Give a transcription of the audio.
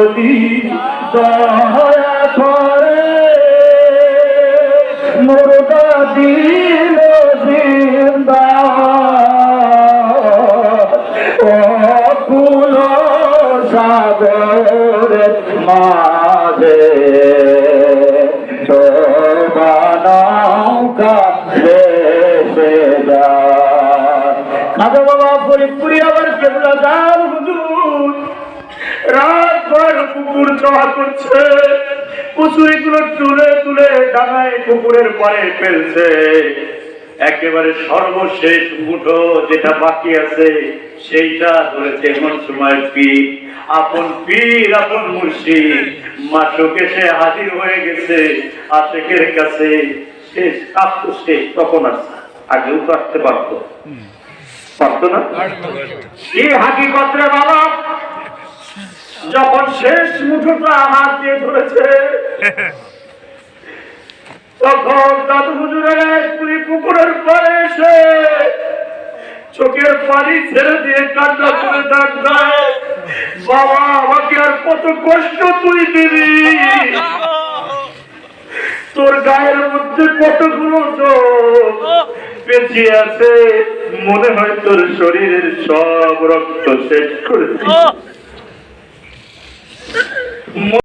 যদি দয়া করে মুরগা দিল জিন্দা। ও কুল সাগর মাঝে বাবা ফরিদপুরি আবার কেবলা দার হুজুর। রাম কুকুর চাওয়া করছে। কুচুরিগুলো তুলে তুলে ডাঙায় কুকুরের পরে ফেলছে। একেবারে সর্বশেষ মুঠো যেটা বাকি আছে সেইটা ধরেছে এমন সময় পীর। আপন পীর আপন মুর্শিদ। মাসুক এসে হাজির হয়ে গেছে আশেকের কাছে। শেষ কাজ তো শেষ তখন আসছে আগেও তো আসতে পারতো। পারতো না? কি হাকিকত রে বাবা যখন শেষ মুঠোটা হাত দিয়ে ধরেছে, তখন দাদু হুজুরের এক পুরি পুকুরের পরে এসে চোখের পানি ছেড়ে দিয়ে কান্না করে ডাক বাবা, আমাকে আর কত কষ্ট তুই দিবি তোর গায়ের মধ্যে কতগুলো বেঁচে আছে, মনে হয় তোর শরীরের সব রক্ত শেষ করে।